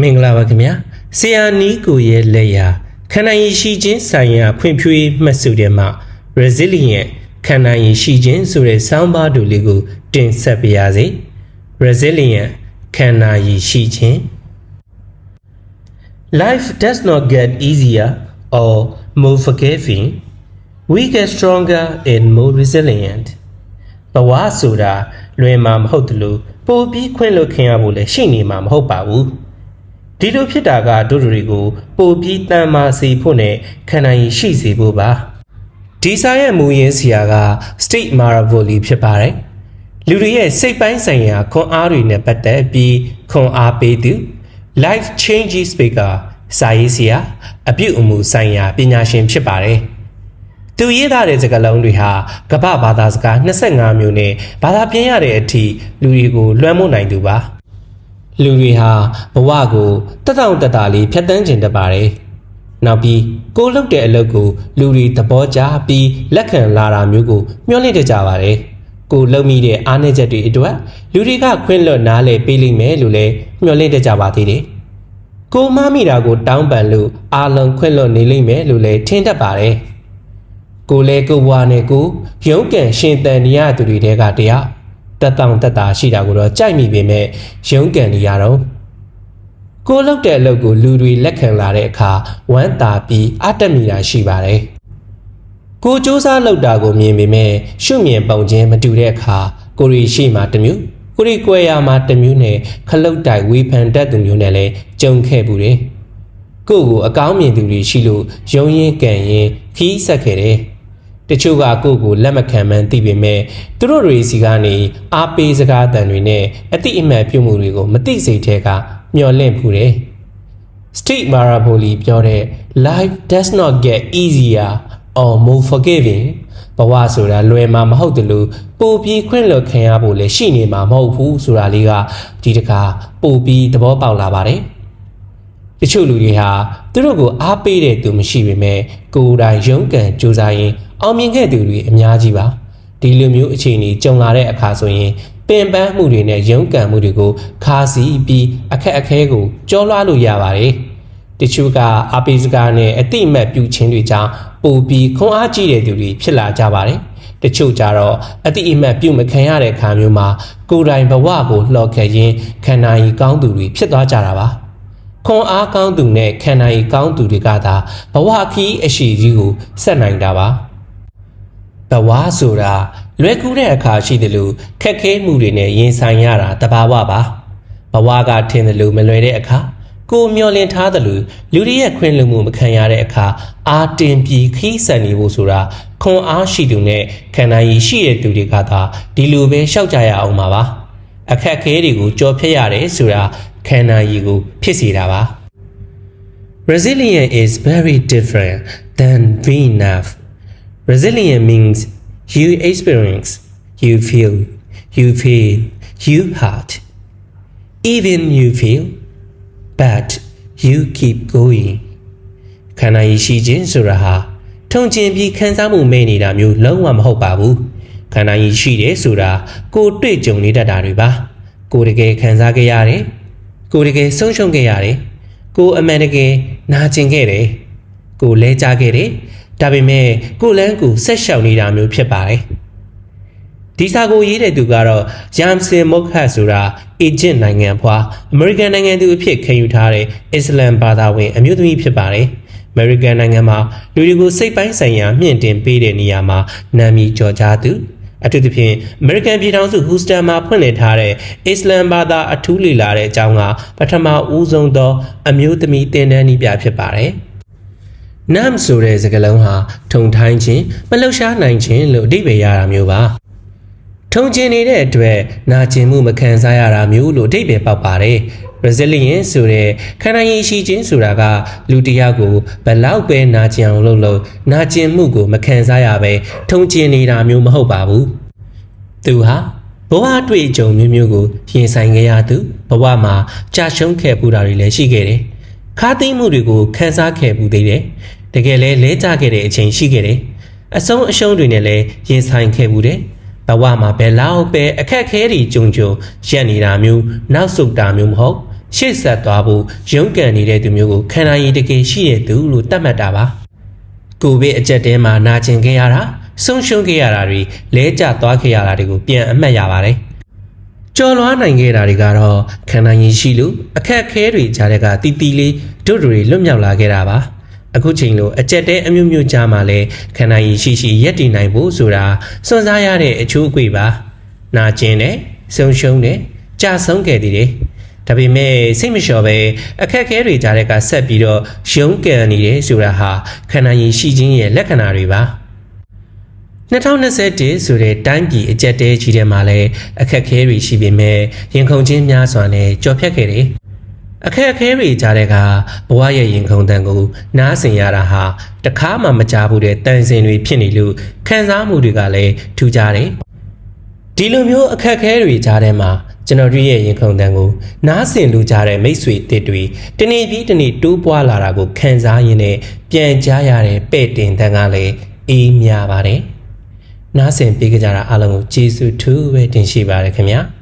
မင်္ဂလာပါခင်ဗျာဆရာနီးကိုရဲ့လက်ရာခန္ဓာရည်ရှိခြင်းဆိုင်ရာဖွံ့ဖြိုးရေးမှတ်စုထဲမှာ resilient ခန္ဓာရည်ရှိခြင်းဆိုတဲ့ဆောင်းပါးတူလေးကိုတင်ဆက်ပါရစေ resilient ခန္ဓာရည်ရှိခြင်း Life does not get easier or more forgiving we get stronger and more resilient ဘဝဆိုတာလွယ်မှာမဟုတ်တယ်လို့ပိုပြီးခွင့်လွှတ်ခင်ရဖို့လည်းရှိနေမှာမဟုတ်ပါဘူး ဒီလိုဖြစ်တာကတို့တွေကိုပိုပြီးတန်မာစေဖို့နဲ့ခန္ဓာရည်ရှိစေဖို့ပါဒီစာရဲ့မူရင်းဆရာက State Maravoli ဖြစ်ပါတယ်လူတွေရဲ့စိတ်ပိုင်းဆိုင်ရာခွန်အားတွေနဲ့ပတ်သက်ပြီးခွန်အားပေးသူ Life Changing Speaker စာရေးဆရာအပြုအမူဆိုင်ရာပညာရှင်ဖြစ်ပါတယ်သူရေးသားတဲ့စကားလုံးတွေဟာကမ္ဘာဘာသာစကား25မျိုးနဲ့ဘာသာပြန်ရတဲ့အထိလူတွေကိုလွှမ်းမိုးနိုင်သူပါ လူတွေဟာဘဝကိုတက်တောင့်တက်တာလေးဖြတ်တန်းကျင်တတ်ပါတယ်နောက်ပြီးကိုလုပ်တဲ့အလုပ်ကိုလူတွေသဘောကျပြီးလက်ခံလာတာမျိုးကိုမျှော်လင့်တတ်ကြပါတယ်ကိုလုပ်မိတဲ့အားနည်းချက်တွေအတွက်လူတွေကခွင့်လွှတ်နားလည်ပေးလိမ့်မယ်လို့လည်းမျှော်လင့်တတ်ကြပါသေးတယ်ကိုမမိတာကိုတောင်းပန်လို့အာလုံးခွင့်လွှတ်နေလိမ့်မယ်လို့လည်းထင်တတ်ပါတယ်ကိုလဲကိုဘွားနဲ့ကိုရုံးကန်ရှင်တန်နေရသူတွေတဲကတယောက် တက်တောင့်တက်တာရှိတာကိုတော့ကြိုက်မိပေမဲ့ရုံးကန်နေရတော့ကိုလောက်တဲ့အလုပ်ကိုလူတွေလက်ခံလာတဲ့အခါဝမ်းသာပြီးအတက်မိတာရှိပါတယ်ကိုစူးစမ်းလုပ်တာကိုမြင်ပေမဲ့ရှုမြင်ပုံချင်းမတူတဲ့အခါကိုရီရှိမှတစ်မျိုးကိုရီကွယ်ရမှာတစ်မျိုးနဲ့ခလုတ်တိုက်ဝေဖန်တတ်သူမျိုးနဲ့လည်းကြုံခဲ့ဘူးတယ်ကိုကိုအကောင်းမြင်သူတွေရှိလို့ယုံရင်ကန်ရင်ခီးဆက်ခဲ့တယ် တချို့ကကိုယ့်ကိုလက်မခံမှန်းသိပေမဲ့သူတို့တွေစီကနေအားပေးစကားတန်တွေနဲ့အတိအမှန်ပြုမှုတွေကိုမသိစိတ်ထဲကမျော်လင့်ဖူးတယ်။ Steve Maraboli ပြောတဲ့ life does not get easier or more forgiving ဘဝဆိုတာလွယ်မှာမဟုတ်တယ်လို့ပိုပြီးခွင့်လွှတ်ခံရဖို့လည်းရှိနေမှာမဟုတ်ဘူးဆိုတာလေးကဒီတခါပိုပြီးသဘောပေါက်လာပါတယ်။တချို့လူတွေဟာသူတို့ကိုအားပေးတဲ့သူမရှိပေမဲ့ကိုယ်တိုင်ရုန်းကန်ကြိုးစားရင်အောင်မြင်ခဲ့သူတွေအများကြီးပါဒီလိုမျိုးအခြေအနေကြုံလာတဲ့အခါဆိုရင်ပင်ပန်းမှုတွေနဲ့ရုန်းကန်မှုတွေကိုခါစီပြီးအခက်အခဲကိုကြောလွှားလို့ရပါတယ်တချို့ကအပိစကားနဲ့အတိအမတ်ပြုခြင်းတွေကြောင့်ပိုပြီးခွန်အားကြီးတဲ့သူတွေဖြစ်လာကြပါတယ်တချို့ကြတော့အတိအမတ်ပြုမခံရတဲ့အခါမျိုးမှာကိုယ်တိုင်ဘဝကိုလှော်ခဲ့ရင်းခန္ဓာရည်ကောင်းသူတွေဖြစ်သွားကြတာပါခွန်အားကောင်းသူနဲ့ခန္ဓာရည်ကောင်းသူတွေကသာဘဝခီးအရှိကြီးကိုဆက်နိုင်တာပါ ဘဝဆိုတာလွယ်ကူတဲ့အခါရှိတယ်လို့ခက်ခဲမှုတွေနဲ့ရင်ဆိုင်ရတာတဘာဝပါဘဝကထင်တယ်လို့မလွယ်တဲ့အခါကိုမျောလင့်ထားတယ်လို့လူတွေရဲ့ခွင့်လွှတ်မှုမခံရတဲ့အခါအာတင်ပြီးခီးဆန်နေဖို့ဆိုတာခွန်အားရှိသူနဲ့ခန္ဓာရည်ရှိတဲ့သူတွေကသာဒီလိုပဲရှောက်ကြရအောင်ပါပါအခက်အခဲတွေကိုကြော်ဖြတ်ရတယ်ဆိုတာခန္ဓာရည်ကိုဖြစ်စေတာပါ Resilient is very different than being enough. Resilient means you experience, you feel, you feel, you hurt. Even you feel, but you keep going. ခန္ဓာရည်ရှိခြင်းဆိုတာဟာထုံကျင်ပြီးခံစားမှုမဲ့နေတာမျိုးလုံးဝမဟုတ်ပါဘူးခန္ဓာရည်ရှိတယ်ဆိုတာကိုယ်တွေ့ကြုံနေတတ်တာတွေပါကိုယ်တကယ်ခံစားခဲ့ရတယ်ကိုယ်တကယ်ဆုံးရှုံးခဲ့ရတယ်ကိုယ်အမှန်တကယ်နာကျင်ခဲ့တယ်ကိုယ်လဲကြခဲ့တယ် ဒါပေမဲ့ကိုယ်လန်းကိုဆက်ရှောင်နေတာမျိုးဖြစ်ပါတယ်ဒီစာကိုရေးတဲ့သူကတော့ယမ်စင်မုခတ်ဆိုတာအီဂျစ်နိုင်ငံဖွာအမေရိကန်နိုင်ငံသူအဖြစ်ခံယူထားတဲ့အစ္စလမ်ဘာသာဝင်အမျိုးသမီးဖြစ်ပါတယ်အမေရိကန်နိုင်ငံမှာလူတွေကိုစိတ်ပိုင်းဆိုင်ရာမြင့်တင်ပေးတဲ့နေရာမှာနာမည်ကျော်ကြားသူအထူးသဖြင့်အမေရိကန်ပြည်ထောင်စုဟူစတန်မှာဖွင့်လှစ်ထားတဲ့အစ္စလမ်ဘာသာအထူးလေလာတဲ့အကြောင်းကပထမဦးဆုံးသောအမျိုးသမီးတင်တန်းနည်းပြဖြစ်ပါတယ်။ nam ဆိုတဲ့စကားလုံးဟာထုံထိုင်းခြင်းမလှုပ်ရှားနိုင်ခြင်းလို့အဓိပ္ပာယ်ရတာမျိုးပါ။ထုံကျင်နေတဲ့အတွက်နာကျင်မှုမခံစားရတာမျိုးလို့အဓိပ္ပာယ်ပေါက်ပါတယ်။ resilient ဆိုတဲ့ခန္ဓာရည်ရှိခြင်းဆိုတာကလူတစ်ယောက်ကိုဘလောက်ပဲနာကျင်အောင်လုပ်လို့နာကျင်မှုကိုမခံစားရပဲထုံကျင်နေတာမျိုးမဟုတ်ပါဘူး။သူဟာဘဝအတွေ့အကြုံမျိုးမျိုးကိုရင်ဆိုင်ခဲ့ရသူဘဝမှာကြာရှုံးခဲ့ပူတာတွေလည်းရှိခဲ့တယ်။ခါးသိမ်းမှုတွေကိုခံစားခဲ့ပူသေးတယ်။ တကယ်လဲလဲကျခဲ့တဲ့အချိန်ရှိခဲ့တယ်။အဆုံးအရှုံးတွေနဲ့လည်းရင်ဆိုင်ခဲ့ပူတယ်။ဘဝမှာဘယ်လောက်ပဲအခက်အခဲတွေကြုံကြုံရက်နေတာမျိုးနောက်ဆုတ်တာမျိုးမဟုတ်ရှေ့ဆက်သွားဖို့ရုန်းကန်နေတဲ့သူမျိုးကိုခန္ဓာရည်တကယ်ရှိတဲ့သူလို့သတ်မှတ်တာပါကိုဗစ်အကြက်တဲမှာနာကျင်ခဲ့ရတာဆုံးရှုံးခဲ့ရတာတွေလဲကျသွားခဲ့ရတာတွေကိုပြန်အမှတ်ရပါတယ်ကျော်လွားနိုင်ခဲ့တာတွေကတော့ခန္ဓာရည်ရှိလို့အခက်အခဲတွေကြားတဲ့ကတီတီလေးဒုတ်တွေလွတ်မြောက်လာခဲ့တာပါ အခုချိန်လိုအကြက်တဲအမျိုးမျိုးကြားမှာလဲခန္ဓာရည်ရှိရှိရက်တည်နိုင်ဖို့ဆိုတာစွန့်စားရတဲ့အချိုးအကွေပါနာကျင်တယ်ဆုံးရှုံးတယ်ကြာဆုံးခဲ့သေးတယ်ဒါပေမဲ့စိတ်မလျှော်ပဲအခက်အခဲတွေကြားတဲ့ကဆက်ပြီးတော့ရုန်းကန်နေတယ်ဆိုတာဟာခန္ဓာရည်ရှိခြင်းရဲ့လက္ခဏာတွေပါ2021ဆိုတဲ့တိုင်းပြည်အကြက်တဲကြီးထဲမှာလည်းအခက်အခဲတွေရှိပေမဲ့ရင်ခုန်ခြင်းများစွာနဲ့ကြော်ဖြတ်ခဲ့တယ် အခက်အခဲတွေကြားတဲ့ကဘဝရဲ့ရင်ခုန်တန်ကိုနားဆင်ရတာဟာတခါမှမကြားဘူးတဲ့တန်စင်တွေဖြစ်နေလို့ခံစားမှုတွေကလည်းထူးခြားတယ်ဒီလိုမျိုးအခက်အခဲတွေကြားထဲမှာကျွန်တော်တို့ရဲ့ရင်ခုန်တန်ကိုနားဆင်လူကြတဲ့မိတ်ဆွေတစ်တွေတနေ့ပြီးတနေ့တိုးပွားလာတာကိုခံစားရင်းနဲ့ပြန်ကြားရတဲ့ပဲ့တင်တန်ကလည်းအေးမြပါတယ်နားဆင်ပေးကြတာအားလုံးကိုကျေးဇူးထူးပဲတင်ရှိပါတယ်ခင်ဗျာ။